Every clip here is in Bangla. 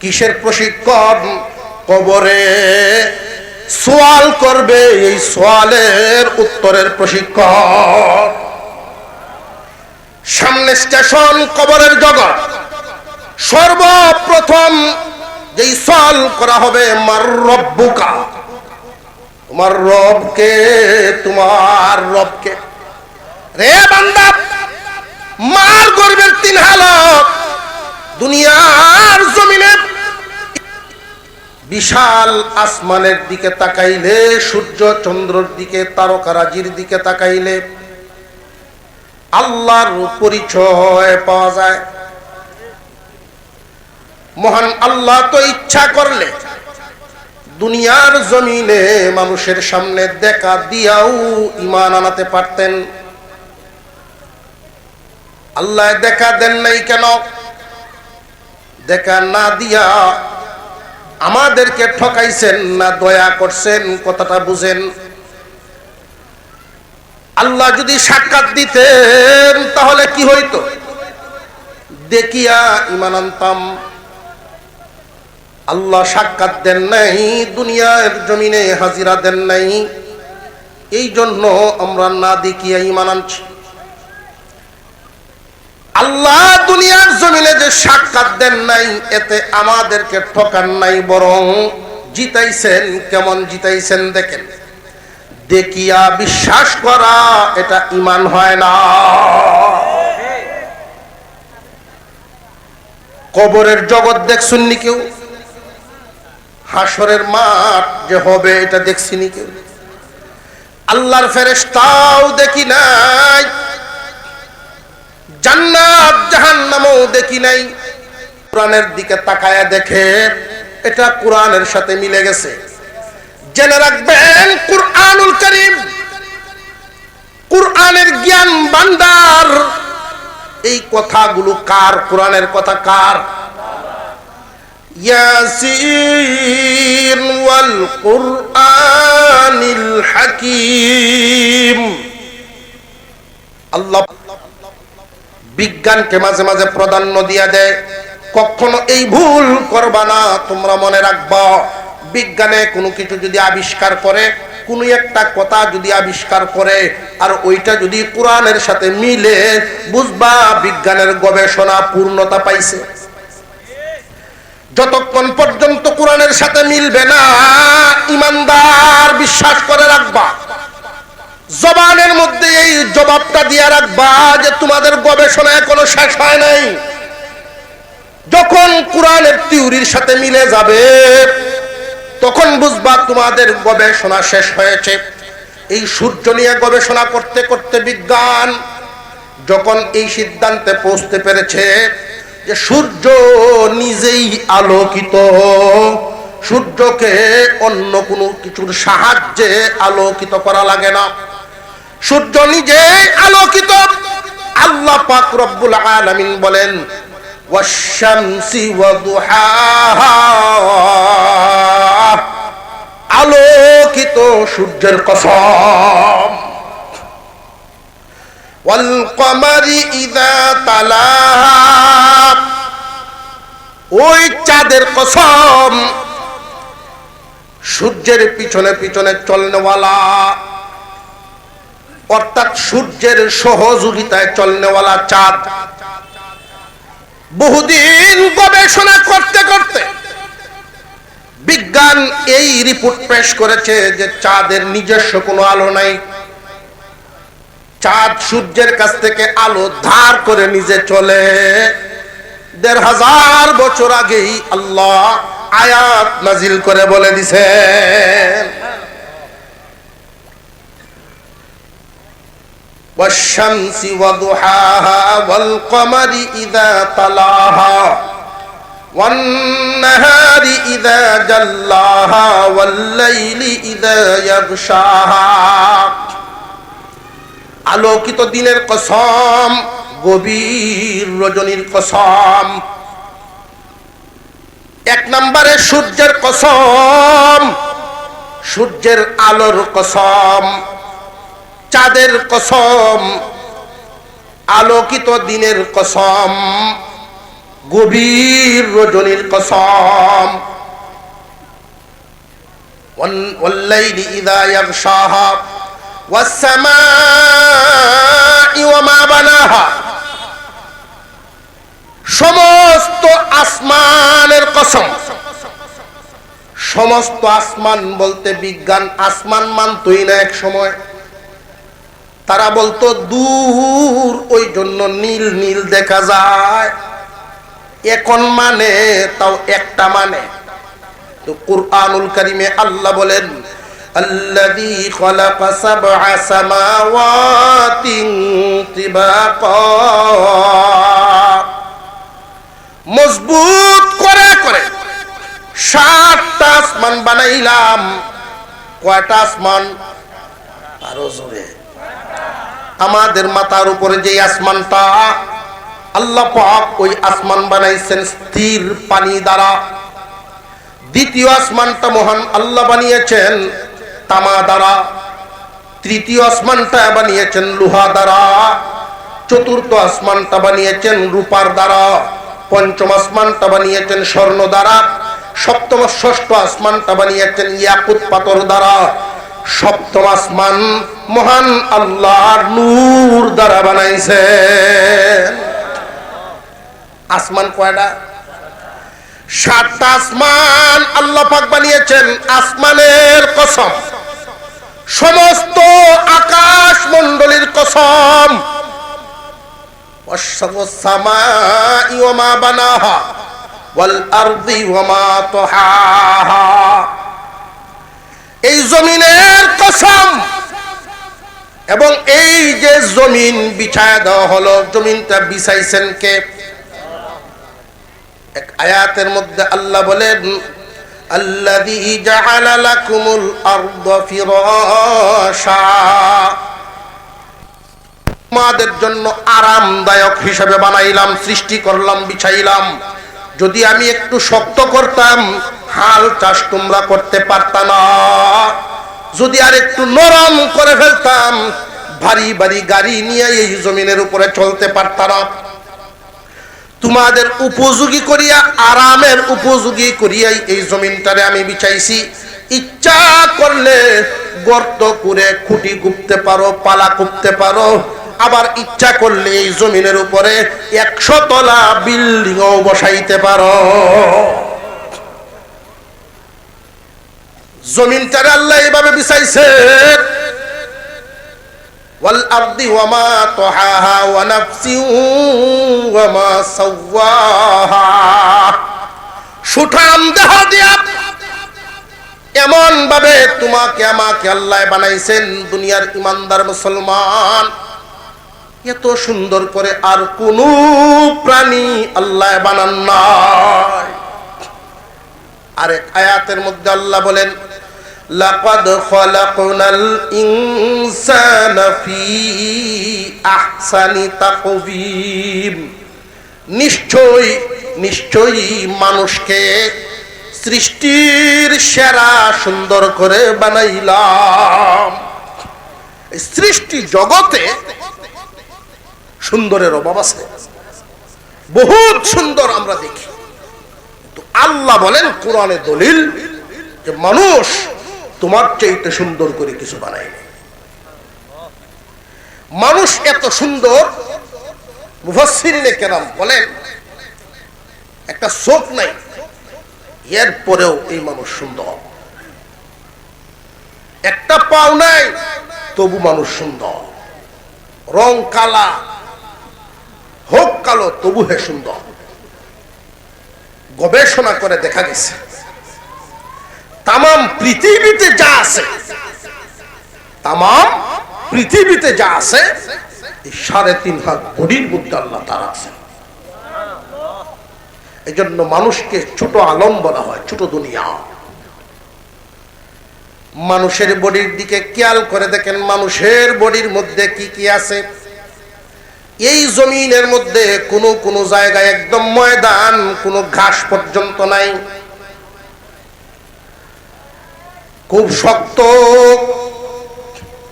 কিসের প্রশিক্ষণ? কবরে সোয়াল করবে, এই সোয়ালের উত্তরের প্রশিক্ষণ। সামনে স্টেশন, কবরের জগৎ। সর্বপ্রথম যেই সল করা হবে, মার রব্বুকা। তোমার রবকে তোমার রবকে। রে বান্দা, মার গর্বের তিন হালত। দুনিয়ার জমিনে বিশাল আসমানের দিকে তাকাইলে, সূর্য চন্দ্রর দিকে তারকারাজির দিকে তাকাইলে আল্লাহর পরিচয় পাওয়া যায়। মহান আল্লাহ তো ইচ্ছা করলে দুনিয়ার জমিনে মানুষের সামনে দেখা দিয়াও ইমান আনাতে পারতেন। আল্লাহ দেখা দেন নাই কেন? দেখা না দিয়া আমাদেরকে ঠকাইছেন না দয়া করছেন, কথাটা বুঝেন। আল্লাহ যদি সাক্ষাৎ দিতেন, তাহলে কি হইতো? দেখিয়া ইমান আনতাম। আল্লাহ সাক্ষাৎ দেন নাই, দুনিয়ার জমিনে হাজিরা দেন নাই। এই জন্য আমরা না দেখিয়া ইমান আনছি। আল্লাহ দুনিয়ার জমিনে যে সাক্ষাৎ দেন নাই, এতে আমাদেরকে ঠকান নাই, বরং জিতাইছেন, কেমন জিতাইছেন দেখেন। দেখিয়া বিশ্বাস করা, এটা ইমান হয় না। কবরের জগৎ দেখছুননি কেউ? হাসরের মাঠ যে হবে, এটা দেখছিনি কেউ? আল্লাহর ফেরেশতাও দেখি নাই জান্নাত জাহান্নামও দেখি নাই। কোরআনের দিকে তাকায়া দেখে এটা কোরআনের সাথে মিলে গেছে। জেনে রাখবেন, কুরআনুল করিম, কুরআনের জ্ঞান ভান্ডার। এই কথাগুলো কার? কোরআনের কথা কার? ইয়াসিন ওয়াল কুরআনিল হাকিম। আল্লাহ বিজ্ঞানকে মাঝে মাঝে প্রাধান্য দিয়া দেয়। কখনো এই ভুল করবা না, তোমরা মনে রাখবা, বিজ্ঞানে কোনো কিছু যদি আবিষ্কার করে, কোনো একটা কথা যদি আবিষ্কার করে, আর ওইটা যদি কোরআনের সাথে মিলে, বুঝবা বিজ্ঞানের গবেষণা পূর্ণতা পাইছে। যতক্ষণ পর্যন্ত কোরআনের সাথে মিলবে না, ইমানদার বিশ্বাস করে রাখবা। জবানের মধ্যে এই জবাবটা দিয়ে রাখবা যে তোমাদের গবেষণা এখনও শেষ হয় নাই। যখন কোরআনের থিওরির সাথে মিলে যাবে, তখন বুঝবা তোমাদের গবেষণা শেষ হয়েছে। এই সূর্য নিয়ে গবেষণা করতে করতে বিজ্ঞান যখন এই সিদ্ধান্তে পৌঁছতে পেরেছে যে সূর্য নিজেই আলোকিত, সূর্যকে অন্য কোনো কিছুর সাহায্যে আলোকিত করা লাগে না। সূর্য নিজেই আলোকিত। আল্লাহ পাক রব্বুল আলামিন বলেন, ওয়াশ-শামসি ওয়া আলোকিত সূর্যের কসম। ওয়াল কমারি ইদা তালাহা। ওই চাঁদের কসম। সূর্যের পিছনে পিছনে চলনেওয়ালা অর্থাৎ সূর্যের সহযোগিতায় চলনেওয়ালা চাঁদ। বহুদিন গবেষণা করতে করতে বিজ্ঞান এই রিপোর্ট পেশ করেছে যে চাঁদের নিজস্ব কোনো আলো নাই। চাঁদ সূর্যের কাছ থেকে আলো ধার করে নিজে চলে। দেড় হাজার বছর আগেই আল্লাহ আয়াত নাজিল করে বলে দিছেন والشمس وضحاها والقمر إذا طلاها والنهار إذا جلاها والليل إذا يغشاها আলোকিত দিনের কসম গভীর রজনীর কসম এক নম্বরে সূর্যের কসম সূর্যের আলোর কসম চাঁদের কসম আলোকিত দিনের কসম গভীর রজনীর কসম والليل إذا يغشاها والسماء وما بناها সমস্ত আসমানের কসম সমস্ত আসমান বলতে বিজ্ঞান আসমান মানতই না এক সময় তারা বলতো দূর ওই জন্য নীল নীল দেখা যায় এখন মানে তাও একটা মানে তো কুরআনুল কারিমে আল্লাহ বলেন الذي خلق سبع سماوات طباقا মজবুত করে করে সাতটা আসমান বানাইলাম কয়টা আসমান আরো জোরে আমাদের মাথার উপরে যে আসমানটা, আল্লাহ পাক ওই আসমান বানাইছেন স্থির পানি দ্বারা। দ্বিতীয় আসমানটা মহান আল্লাহ বানিয়েছেন তামা দ্বারা। তৃতীয় আসমানটা বানিয়েছেন লোহা দ্বারা। চতুর্থ আসমানটা বানিয়েছেন রূপার দ্বারা। পঞ্চম আসমানটা বানিয়েছেন স্বর্ণ দ্বারা। সপ্তম ষষ্ঠ আসমানটা বানিয়েছেন ইয়াকুত পাথর দ্বারা। সপ্তম আসমান মহান আল্লাহর নূর দ্বারা বানাইছে। আসমান কয়টা? সাতটা আসমান আল্লাহ পাক বানিয়েছেন, আসমানের কসম। সমস্ত আকাশ মন্ডলীর কসম। ওয়া মা বানাহা, ওয়াল আরদি ওয়া মা তাহাহা। এই জমিনের কসম। এবং এই যে জমিন বিছায় দেওয়া হলো, জমিনটা বিছাইছেন কে? এক আয়াতের মধ্যে আল্লাহ বলেন, আল্লাযী জাআলা লাকুমুল আরদা ফিরাশা। তোমাদের জন্য আরামদায়ক হিসেবে বানাইলাম, সৃষ্টি করলাম, বিছাইলাম। যদি আমি একটু শক্ত করতাম, হাল চাষ তোমরা করতে পারতা না। যদি আর একটু নরম করে ফেলতাম, ভারী ভারী গাড়ি নিয়ে এই জমিনের উপরে চলতে পারতা না। তোমাদের উপযোগী করিয়া, আরামের উপযোগী করিয়াই এই জমিনটারে আমি বিছাইছি। ইচ্ছা করলে গর্ত করে খুঁটি কুপতে পারো, পালা কুপতে পারো। আবার ইচ্ছা করলে এই জমিনের উপরে একশো তলা বিল্ডিংও বসাইতে পারো জমিনটারে আল্লাহ এইভাবে বিছাইছে والأرض وما طحاها ونفس وما سواها সুঠাম দেহ দিয়া এমন ভাবে তোমাকে আমাকে আল্লাহ বানাইছেন দুনিয়ার ইমানদার মুসলমান এত সুন্দর করে আর কোন প্রাণী আল্লাহ বানান নাই। আরে আয়াতের মধ্যে আল্লাহ বলেন, লাকাদ খলাকনাল ইনসানা ফি আহসানি তাকবীম নিশ্চয়ই নিশ্চয়ই মানুষকে সৃষ্টির সেরা সুন্দর করে বানাইলাম। সৃষ্টি জগতে সুন্দরের অভাব আছে। বহুত সুন্দর আমরা দেখি। আল্লাহ বলেন, কোরআনে দলিল যে মানুষ তোমার চাইতে সুন্দর করে কিছু বানায়নি মানুষ এত সুন্দর, মুফাসসিরিনে কেরাম বলেন, একটা চোখ নাই। এর পরেও এই মানুষ সুন্দর। একটা পাও নাই, তবু মানুষ সুন্দর। রং কালা হোক কালো, তবু হে সুন্দর। গবেষণা করে দেখা গেছে তাম পৃথিবীতে যা আছে তাম পৃথিবীতে যা আছে সাড়ে তিন ভাগ বডির মধ্যে আল্লাহ তার আছে এই জন্য মানুষকে ছোট আলম বলা হয়, ছোট দুনিয়া। মানুষের বডির দিকে খেয়াল করে দেখেন, মানুষের বডির মধ্যে কি কি আছে? এই জমিনের মধ্যে কোনো কোনো জায়গায় একদম ময়দান, কোনো ঘাস পর্যন্ত নাই। খুব শক্ত,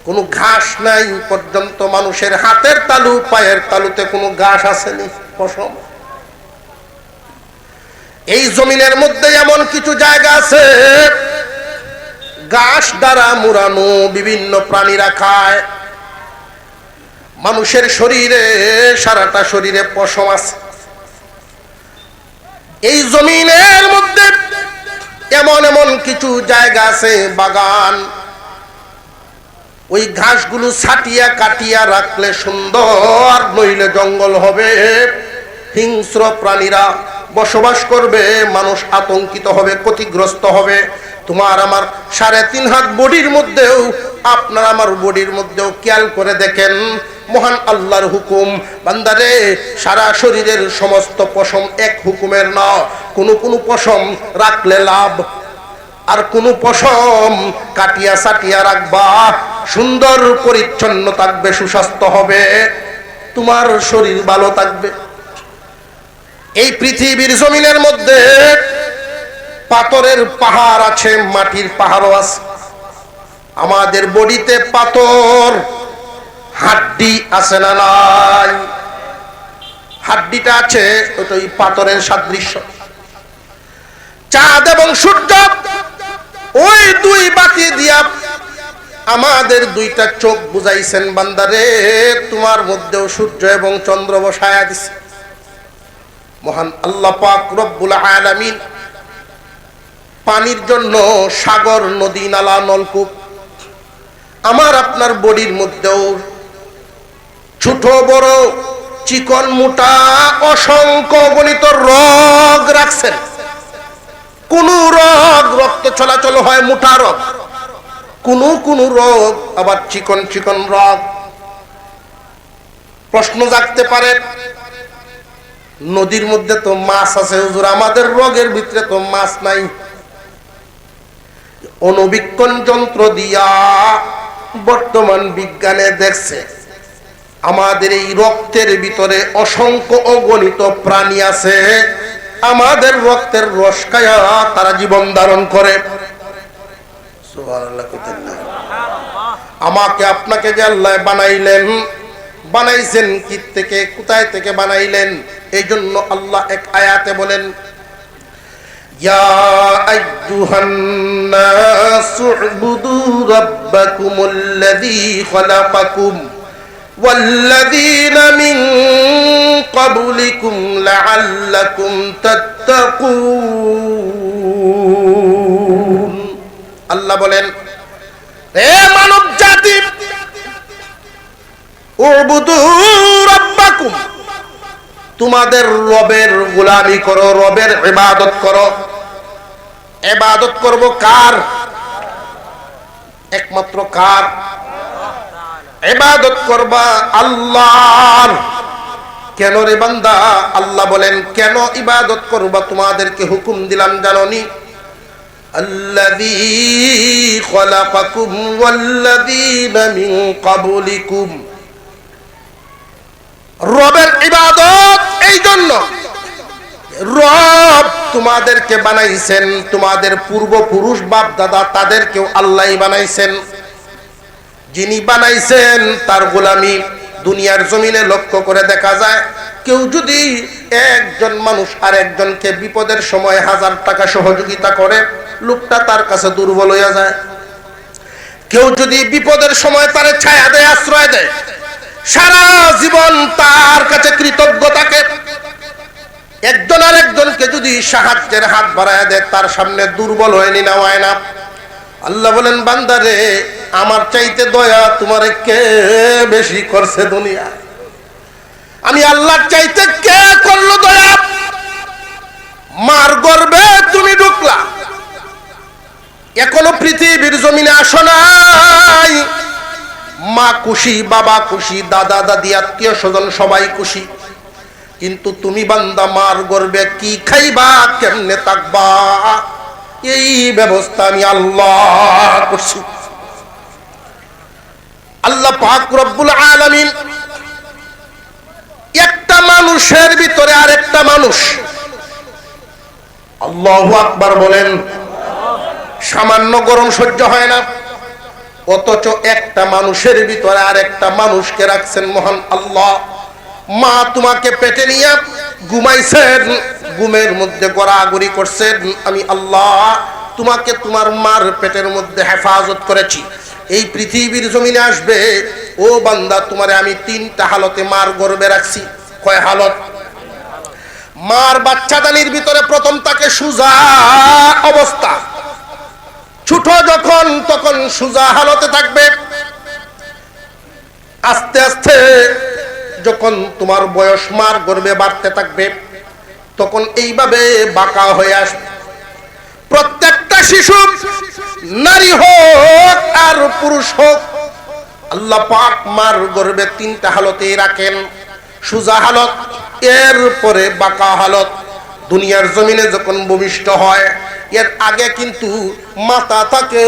কোনো ঘাস নাই পর্যন্ত। মানুষের হাতের তালু, পায়ের তালুতে কোনো ঘাস আসেনি, পশম। এই জমিনের মধ্যে এমন কিছু জায়গা আছে গাছ দ্বারা মুড়ানো বিভিন্ন প্রাণীরা খায়। মানুষের শরীরে, সারাটা শরীরে পশম আছে। এই জমিনের মধ্যে এমন এমন কিছু জায়গা আছে, বাগান। ওই ঘাসগুলো ছাটিয়া কাটিয়া রাখলে সুন্দর, নইলে জঙ্গল হবে। হিংস্র প্রাণীরা বসবাস করবে, মানুষ আতঙ্কিত হবে, ক্ষতিগ্রস্ত হবে। তোমার আমার সাড়ে তিন হাত বডির মধ্যেও, আপনার আমার বডির মধ্যেও খেয়াল করে দেখেন মহান আল্লাহর হুকুম। বান্দারে, সারা শরীরের সমস্ত পশম এক হুকুমের না। কোনো কোনো পশম রাখলে লাভ। আর কোনো পশম কাটিয়া সাটিয়া রাখবা। সুন্দর পরিচ্ছন্ন থাকবে, সুস্বাস্থ্য হবে। তোমার শরীর ভালো থাকবে। এই পৃথিবীর জমিনের মধ্যে পাথরের পাহাড় আছে, মাটির পাহাড়ও আছে। আমাদের বডিতে পাথর হাড্ডি আছে না নাই? হাড্ডিটা আছে ওই পাথরের সাদৃশ্য। চাঁদ এবং সূর্য, ওই দুই বাতি দিয়া আমাদের দুইটা চোখ বুঝাইছেন বান্দারে, তোমার মধ্যেও সূর্য এবং চন্দ্র বসায়া দিছে। মহান আল্লাহ পাক রব্বুল আলামিন পানির জন্য সাগর, নদী, নালা, নলকূপ, আমার আপনার বডির মধ্যেও ছোট বড় চিকন মোটা অসংখ্য গণিত রোগ রাখছেন। কোন রোগ রক্ত চলাচল হয় মোটা রোগ। কোন কোন রোগ আবার চিকন চিকন রোগ। প্রশ্ন জাগতে পারে, নদীর মধ্যে তো মাছ আছে হুজুর, আমাদের রোগের ভিতরে তো মাছ নাই। অনুবীক্ষণ যন্ত্র দিয়া বর্তমান বিজ্ঞানে দেখছে। আমাদের এই রক্তের ভিতরে অসংখ্য অগণিত প্রাণী আছে। আমাদের রক্তের রস খায়া তারা জীবন ধারণ করে। আমাকে আপনাকে যে আল্লাহ বানাইলেন, বানাইছেন কি থেকে, কোথায় থেকে বানাইলেন এই জন্য আল্লাহ এক আয়াতে বলেন, ইয়া খালাকাকুম। والذين من قبلكم لعلكم تتقون আল্লাহ বলেন হে মানব জাতি উবুদু রাব্বাকুম তোমাদের রবের গোলামি করো রবের ইবাদত করো ইবাদত করব কার একমাত্র কার ইবাদত করবা আল্লাহর কেন রে বান্দা আল্লাহ বলেন কেন ইবাদত করবা তোমাদেরকে হুকুম দিলাম জাননি الذي خلقكم والذين من قبلكم রবের ইবাদত এই জন্য রব তোমাদেরকে বানাইছেন তোমাদের পূর্বপুরুষ বাপ দাদা তাদেরকেও আল্লাহ বানাইছেন যিনি বানাইছেন, তার গোলামি দুনিয়ার জমিনে লক্ষ্য করে দেখা যায়, কেউ যদি একজন মানুষ আর একজনকে বিপদের সময় হাজার টাকা সহযোগিতা করে, লোকটা তার কাছে দুর্বল হইয়া যায়। কেউ যদি বিপদের সময় তার ছায়া দেয়, আশ্রয় দেয়, সারা জীবন তার কাছে কৃতজ্ঞ থাকে। একজন আর একজনকে যদি সাহায্যের হাত বাড়ায় দেয়, তার সামনে দুর্বল হয়ে নি নেওয়ায় না। আল্লাহ বলেন, বান্দারে, আমার চাইতে দয়া তোমার কে বেশি করছে দুনিয়া আমি আল্লাহর চাইতে কে করল দয়া? মার গর্বে তুমি ঢুকলা। এখনও পৃথিবীর জমিনে আসো নাই। মা খুশি, বাবা খুশি, দাদা দাদি, আত্মীয় স্বজন সবাই খুশি। কিন্তু তুমি বান্দা, মার গর্বে কি খাইবা, কেমনে থাকবা? এই ব্যবস্থা আমি আল্লাহ করছি। আল্লাহ পাক রব্বুল আলামিন একটা মানুষের ভিতরে আরেকটা মানুষ। আল্লাহু আকবার বলেন, সামান্য গরম সহ্য হয় না। অথচ একটা মানুষের ভিতরে আর একটা মানুষকে রাখছেন মহান আল্লাহ। মা তোমাকে পেটে নিয়ে ঘুমাইছেন, ঘুমের মধ্যে গড়াগড়ি করছেন, আমি আল্লাহ তোমাকে তোমার মার পেটের মধ্যে হেফাজত করেছি। এই পৃথিবীর জমিনে আসবে, ও বান্দা, তোমারে আমি তিনটা হালতে মার গর্বে রাখছি। কয় হালত? মার বাচ্চাদানির ভিতরে প্রথম তাকে সুজা অবস্থা। ছোট যখন, তখন সুজা হালতে থাকবে। আস্তে আস্তে যখন তোমার বয়স মার গর্বে বাড়তে থাকবে, তখন এইভাবে বাঁকা হয়ে আসবে। প্রত্যেকটা শিশু নারী হোক আর পুরুষ হোক, আল্লাহ পাক মার গর্বে তিনটা হালতেই রাখেন। সুজা হালত, এর পরে বাঁকা হালত। দুনিয়ার জমিনে যখন ভূমিষ্ঠ হয়, এর আগে কিন্তু মাথা থাকে,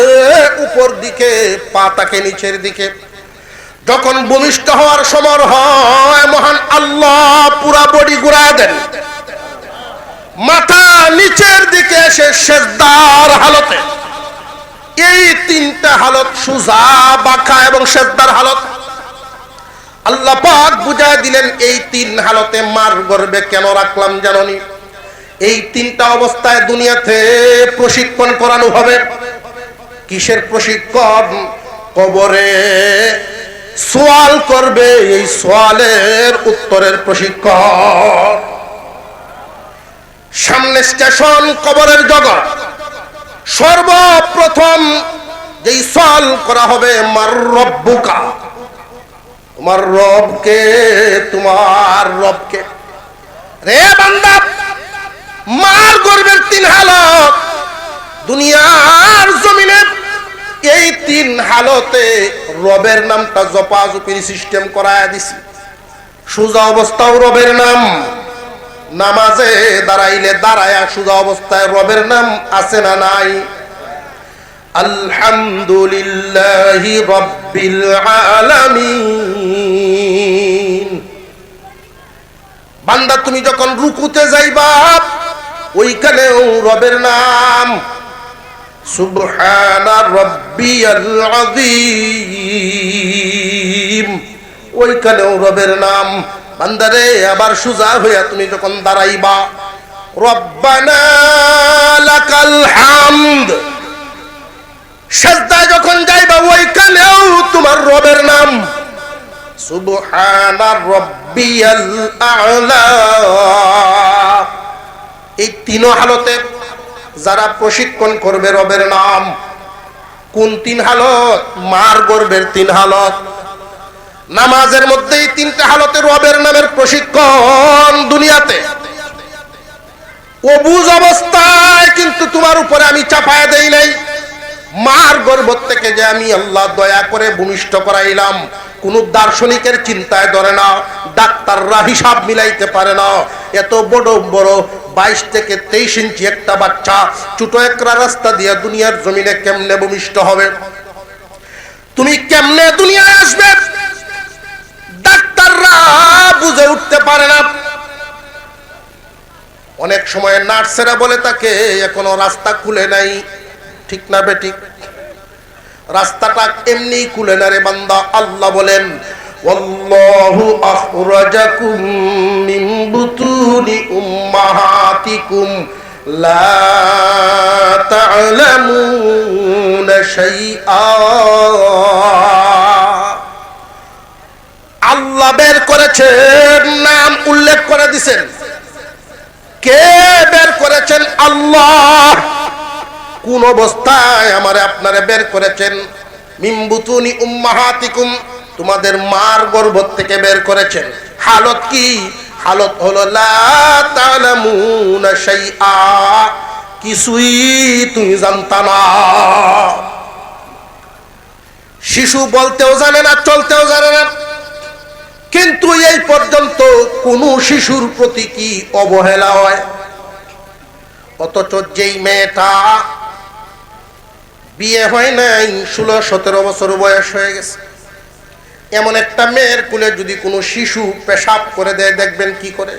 উপর দিকে, পা থাকে, নিচের দিকে। যখন ভূমিষ্ঠ হওয়ার সময় হয়, মহান আল্লাহ পুরা বডি ঘুরা দেন। মাথা নিচের দিকে এসে শেষদার হালতে। এই তিনটা হালত সুজা, বাঁকা এবং শেষদার হালত। আল্লাহ পাক বুঝায় দিলেন, এই তিন হালতে মার গর্বে কেন রাখলাম জাননি? এই তিনটা অবস্থায় দুনিয়াতে প্রশিক্ষণ করানো হবে। কিসের প্রশিক্ষণ? কবরে সোয়াল করবে এই সোয়ালের উত্তরের প্রশিক্ষণ সামনে স্টেশন, কবরের জগৎ। সর্বপ্রথম যেই সল করা হবে, মার রব্বুকা। তোমার রবকে তোমার রবকে। রে বান্দা, মার গর্বের তিন হালত দুনিয়ার জমিনে এই তিন হালতে রবের নামটা জপাজপির সিস্টেম করায় দিছি। সোজা অবস্থাও রবের নাম, নামাজে দাঁড়াইলে দাঁড়ায়া সোজা অবস্থায় রবের নাম আছে না নাই? আলহামদুলিল্লাহ রব্বিল আলামিন। বান্দা, তুমি যখন রুকুতে যাইবা, ওইখানেও রবের নাম সুবহানা রব্বিয়াল ওইখানেও রবের নাম। বান্দারে, আবার সুজা হইয়া তুমি যখন দাঁড়াইবা, রব্বানা লাকাল যখন যাইবা, ওইখানেও তোমার রবের নাম। এই তিন হালতে যারা প্রশিক্ষণ করবে রবের নাম। কোন তিন হালত? মার গর্বের তিন হালত। নামাজের মধ্যেই তিনটা হালতে রবের নামের প্রশিক্ষণ দুনিয়াতে। অবুজ অবস্থায় কিন্তু তোমার উপরে আমি চাপায় দেই নাই। মার গর্ভ থেকে যে আমি আল্লাহ দয়া করে ভূমিষ্ঠ করাইলাম, কোন দার্শনিকের চিন্তায় ধরে না, ডাক্তাররা হিসাব মিলাইতে পারে না। এত বড় বড় বাইশ থেকে তেইশ ইঞ্চি একটা বাচ্চা, ছোট একটা রাস্তা দিয়ে দুনিয়ার জমিনে কেমনে ভূমিষ্ঠ হবে? তুমি কেমনে দুনিয়ায় আসবে? ডাক্তাররা বুঝে উঠতে পারে না। অনেক সময় নার্সেরা বলে তাকে এখনও রাস্তা খুলে নাই। ঠিক না বেঠিক রাস্তাটা এমনি খুলে না রে বান্দা, আল্লাহ বলেন والله أخرجكم من بطون أمهاتكم لا تعلمون شيئا আল্লাহ বের করেছেন নাম উল্লেখ করে দিছেন কে বের করেছেন আল্লাহ কোন অবস্থায় আমারে আপনারে বের করেছেন মিম্বুতুনি উম্মাহাতিকুম তোমাদের মার গর্ভ থেকে বের করেছেন। হালত কি? হালত হলো কিছুই তুমি জানতা না। শিশু বলতেও জানে না, চলতেও জানে না। কিন্তু এই পর্যন্ত কোন শিশুর প্রতি কি অবহেলা হয়? অথচ যেই মেয়েটা বিয়ে হয় নাই, ষোলো সতেরো বছর বয়স হয়ে গেছে। এমন একটা মেয়ের কুলে যদি কোনো শিশু পেশাব করে দেয়, দেখবেন কি করে?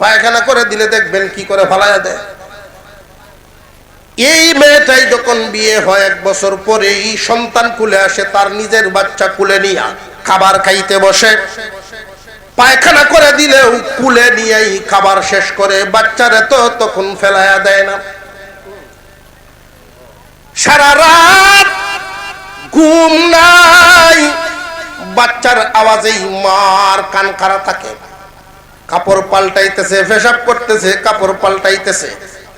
পায়খানা করে দিলে দেখবেন কি করে ফালাইয়া দেয়। এই মেয়েটাই যখন বিয়ে হয়, এক বছর পরেই সন্তান কুলে আসে, তার নিজের বাচ্চা কুলে নিয়ে খাবার খাইতে বসে। পায়খানা করে দিলেও কুলে নিয়েই খাবার শেষ করে, বাচ্চারে তো তখন ফেলায়া দেয় না। সারা রাত ঘুম নাই বাচ্চার আওয়াজেই মার কান খারা থাকে। কাপড় পাল্টাইতেছে, পেশাব করতেছে, কাপড় পাল্টাইতেছে।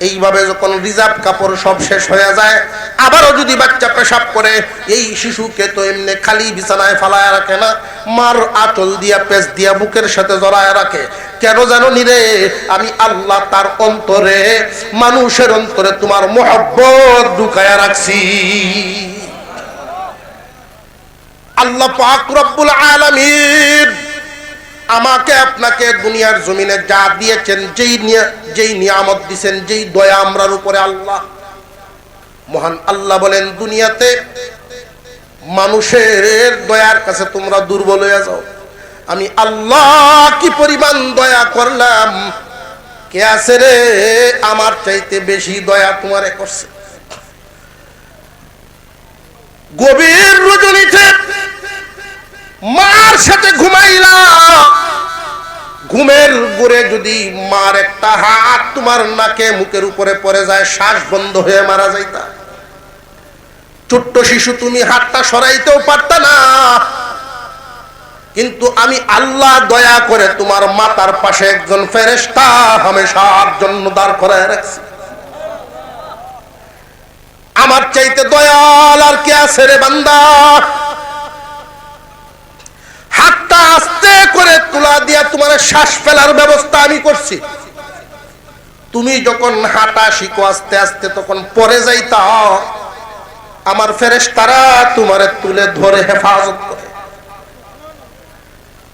এইভাবে যখন রিজার্ভ কাপড় সব শেষ হয়ে যায়, আবারও যদি বাচ্চা পেশাব করে, এই শিশুকে তো এমনি খালি বিছানায় ফালায় রাখে না, মার আঁচল দিয়া, পেঁচ দিয়া, বুকের সাথে জড়ায় রাখে। কেন জানো নিরে আমি আল্লাহ তার অন্তরে, মানুষের অন্তরে তোমার মোহব্বত ঢুকায়া রাখছি। আল্লাহ পাক রব্বুল আলামিন আমাকে আপনাকে দুনিয়ার জমিনে যা দিয়েছেন, যেই যেই নিয়ামত দিয়েছেন যেই দয়া আমরার উপরে আল্লাহ, মহান আল্লাহ বলেন, দুনিয়াতে মানুষের দয়ার কাছে তোমরা দুর্বল হয়ে যাও। আমি আল্লাহ কি পরিমাণ দয়া করলাম? কে আছে রে আমার চাইতে বেশি দয়া তোমারে করছে? গভীর রজনীতে মার সাথে ঘুমাইলা। ঘুমের উপরে যদি মার একটা হাত তোমার নাকে মুখের উপরে পড়ে যায়, শ্বাস বন্ধ হয়ে মারা যাইতা। ছোট্ট শিশু তুমি হাতটা সরাইতেও পারতা না। কিন্তু আমি আল্লাহ দয়া করে তোমার মাতার পাশে একজন ফেরেস্তা হামেশার জন্য দাঁড় করায় রাখছি। আমার চাইতে দয়াল আর কে আছে রে বান্দা? তুলা দিয়া তোমার শ্বাস ফেলার ব্যবস্থা আমি করছি। তুমি যখন হাঁটা শিখো আস্তে আস্তে, তখন পরে যাইতা। আমার ফেরেশ তারা তোমারে তুলে ধরে হেফাজত করে।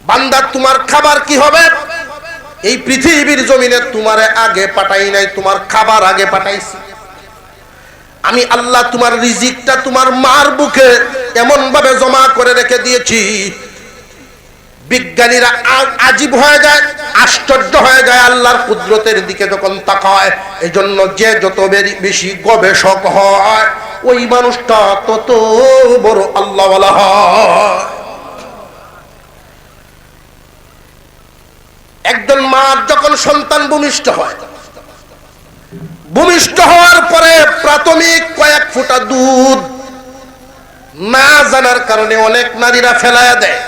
বান্দা, তোমার খাবার কি হবে? এই পৃথিবীর জমিনে তোমারে আগে পাঠাই নাই, তোমার খাবার আগে পাঠাইছি। আমি আল্লাহ তোমার রিজিকটা তোমার মার বুকে এমন ভাবে জমা করে রেখে দিয়েছি। বিজ্ঞানীরা আজীব হয়ে যায়, আশ্চর্য হয়ে যায় আল্লাহর কুদরতের দিকে যখন তাকায়। এই জন্য যে যত বেশি গবেষক হয়, ওই মানুষটা তত বড় আল্লাহ হয়। একজন মা যখন সন্তান ভূমিষ্ঠ হয়, ভূমিষ্ঠ হওয়ার পরে প্রাথমিক কয়েক ফোঁটা দুধ না জানার কারণে অনেক নারীরা ফেলায়া দেয়।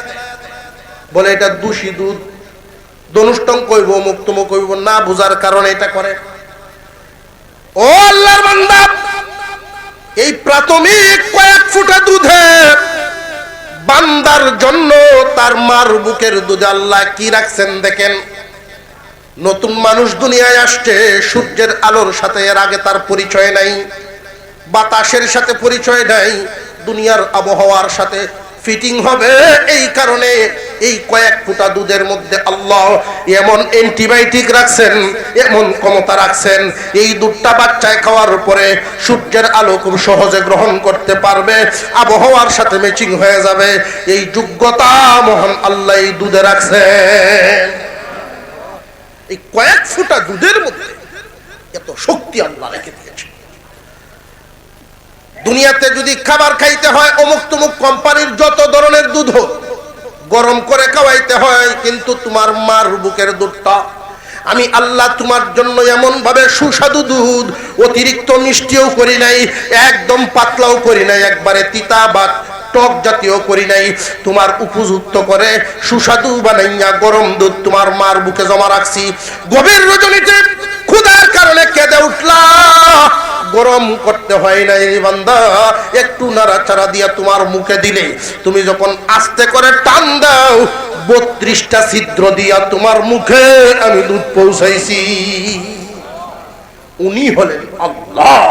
বলে এটা দূষী দুধ। দনুষ্টং কইব, মুক্তম কইব, না বুঝার কারণে এটা করে। ও আল্লাহর বান্দা, এই প্রাথমিক কয়েক ফুটা দুধে বান্দার জন্য তার মার বুকের দুধে আল্লাহ কি রাখছেন দেখেন। নতুন মানুষ দুনিয়ায় আসছে, সূর্যের আলোর সাথে এর আগে তার পরিচয় নাই, বাতাসের সাথে পরিচয় নাই, দুনিয়ার আবহাওয়ার সাথে ফিটিং হবে, এই কারণে এই কয়েক ফুটা দুধের মধ্যে আল্লাহ এমন অ্যান্টিবায়োটিক রাখছেন, এমন ক্ষমতা রাখছেন, এই দুধটা বাচ্চায় খাওয়ার পরে সূর্যের আলো খুব সহজে গ্রহণ করতে পারবে, আবহাওয়ার সাথে ম্যাচিং হয়ে যাবে, এই যোগ্যতা মহান আল্লাহ এই দুধে রাখছেন। এই কয়েক ফুটা দুধের মধ্যে এত শক্তি আল্লাহ রেখে দিয়েছে দুনিয়াতে যদি খাবার খাইতে হয় অমুক তুমুক কোম্পানির যত ধরনের দুধ গরম করে খাওয়াইতে হয়, কিন্তু তোমার মার বুকের দুধটা। আমি আল্লাহ তোমার জন্য এমন ভাবে সুস্বাদু দুধ, অতিরিক্ত মিষ্টিও করি নাই, একদম পাতলাও করি নাই, একবারে তিতা বা টক জাতীয় করি নাই। তোমার উপযুক্ত করে সুস্বাদু বানাইয়া গরম দুধ তোমার মার বুকে জমা রাখছি। গভীর রজনীতে ক্ষুধার কারণে কেঁদে উঠলা গরম করতে হয় না, এই বান্দা। একটু নাড়াচাড়া দিয়া তোমার মুখে দিলে। তুমি যখন আস্তে করে টান দাও, বত্রিশটা ছিদ্র দিয়া তোমার মুখে আমি দুধ পৌঁছাইছি। উনি হলেন আল্লাহ।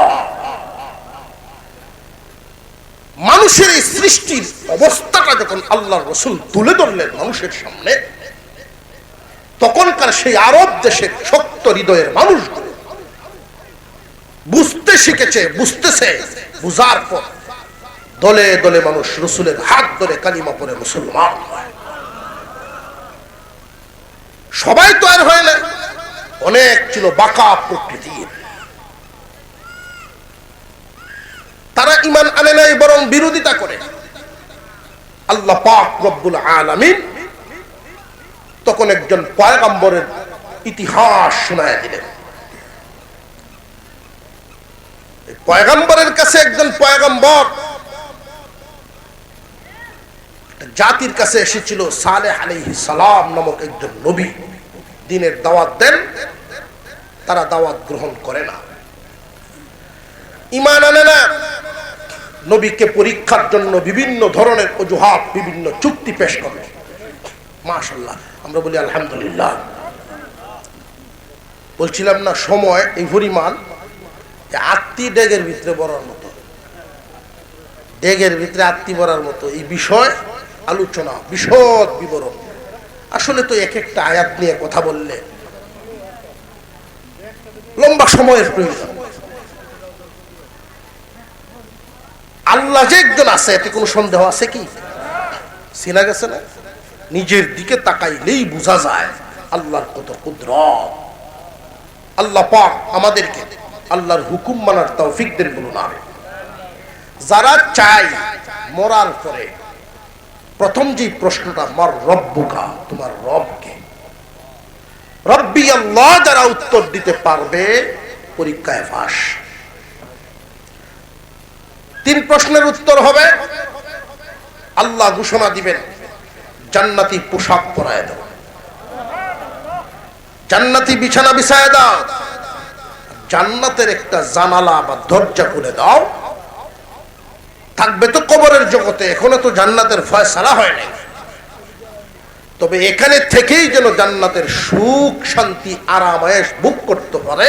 মানুষের এই সৃষ্টির অবস্থাটা যখন আল্লাহ রসুল তুলে ধরলেন মানুষের সামনে, তখনকার সেই আরব দেশের শক্ত হৃদয়ের মানুষগুলো বুঝতে শিখেছে, বুঝতেছে। বুঝার পর দলে দলে মানুষ রসুলের হাত ধরে কালিমা পরে মুসলমান সবাই তো আর হয় না। অনেক ছিল বাঁকা প্রকৃতির তারা ইমান আনে নাই, বরং বিরোধিতা করে। আল্লাহ পাক রব্বুল আলামিন তখন একজন পয়গম্বরের ইতিহাস শোনায় দিলেন এই পয়গম্বরের কাছে একজন পয়গম্বর জাতির কাছে এসেছিল সালে আলাইহি সালাম নামক একজন নবী। দিনের দাওয়াত দেন, তারা দাওয়াত গ্রহণ করে না। ইমান আনে না। নবীকে পরীক্ষার জন্য বিভিন্ন ধরনের অজুহাত, বিভিন্ন চুক্তি পেশ করে। মাশাল্লাহ আমরা বলি আলহামদুলিল্লাহ। বলছিলাম না, সময় এই পরিমাণ আত্মি ডেগের ভিতরে বড়ার মতো। ডেগের ভিতরে আত্মি বড়ার মতো। এই বিষয় আলোচনা, বিশদ বিবরণ। আসলে তো এক একটা আয়াত নিয়ে কথা বললে লম্বা সময়ের প্রয়োজন। আল্লাহ যে একজন আছে, এতে কোনো সন্দেহ আছে কি? চেনা গেছে না? নিজের দিকে তাকাইলেই বোঝা যায় আল্লাহর কত কুদ্র আল্লাহ পাক আমাদেরকে আল্লাহর হুকুম মানার তৌফিক দেন বলুন আর যারা চাই মরার পরে প্রথম যে প্রশ্নটা, মর রব্বুকা? তোমার রবকে। রব্বি আল্লাহ যারা উত্তর দিতে পারবে, পরীক্ষায় ফাঁস। তিন প্রশ্নের উত্তর হবে, আল্লাহ ঘোষণা দিবেন, জান্নাতি পোশাক পরায় দাও জান্নাতি বিছানা বিছায় দাও। জান্নাতের একটা জানালা বা দরজা খুলে দাও। থাকবে তো কবরের জগতে, এখনও তো জান্নাতের ফয়সালা হয় নাই। তবে এখানে থেকেই যেন জান্নাতের সুখ, শান্তি আরামায়েশ বুক করতে পারে,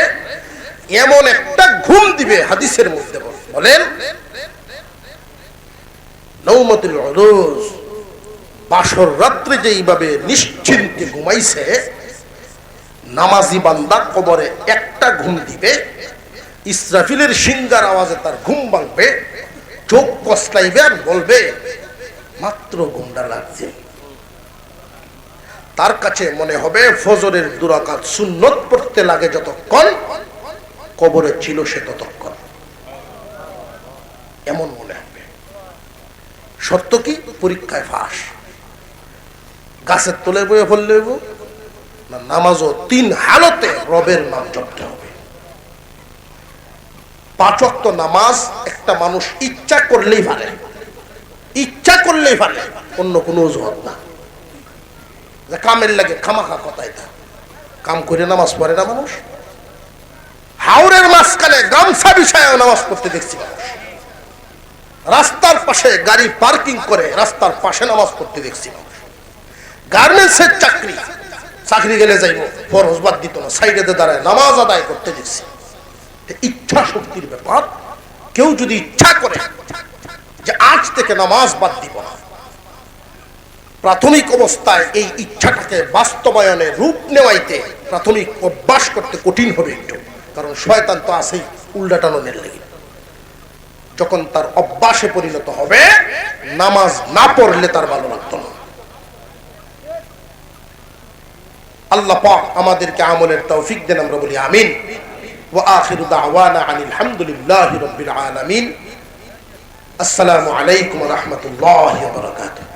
এমন একটা ঘুম দিবে হাদিসের মধ্যে বলেন নৌমতুল বাসর রাত্রে যেইভাবে নিশ্চিন্তে ঘুমাইছে নামাজি বান্দা কবরে একটা ঘুম দিবে, ইসরাফিলের সিঙ্গার আওয়াজে তার ঘুম ভাঙবে, চোখ কসলাইবে আর বলবে, মাত্র ঘুমটা লাগছে। তার কাছে মনে হবে ফজরের দুরাকাত সুন্নত পড়তে লাগে যতক্ষণ, কবরে ছিল সে ততক্ষণ। এমন মনে হবে। শর্ত কি? পরীক্ষায় ফাঁস। গাছের তোলে বয়ে ফেললে নামাজও তিন হালতে রবের নাম জপতে হবে। নামাজ একটা মানুষ ইচ্ছা করলেই পারে। ইচ্ছা করলেই পারে, অন্য কোনো অজুহাত না। যে কামের লাগে খামাখা কথাই তা কাম করে নামাজ পড়ে না মানুষ। হাওড়ের মাঝখানে গামছা বিষয়ে নামাজ পড়তে দেখছি মানুষ। রাস্তার পাশে গাড়ি পার্কিং করে রাস্তার পাশে নামাজ পড়তে দেখছি মানুষ। গার্মেন্টসের চাকরি চাকরি গেলে যাইব, ফরজ বাদ দিত না, সাইডে দাঁড়ায়, নামাজ আদায় করতে দেখছি ইচ্ছা শক্তির ব্যাপার। কেউ যদি ইচ্ছা করে যে আজ থেকে নামাজ বাদ দিব না, প্রাথমিক অবস্থায় এই ইচ্ছাটাকে বাস্তবায়নে রূপ নেওয়াইতে প্রাথমিক অভ্যাস করতে কঠিন হবে একটু, কারণ শয়তান তো আছেই উল্টাটানোর লেগে। যখন তার অভ্যাসে পরিণত হবে, নামাজ না পড়লে তার ভালো লাগতো না। আল্লাহ পাক আমাদেরকে আমলের তৌফিক দেন আমরা বলি আমিন ওয়া আখির দাওয়ানা আনিল হামদুলিল্লাহি রাব্বিল আলামিন আসসালামু আলাইকুম ওয়া রাহমাতুল্লাহি ওয়া বারাকাতুহু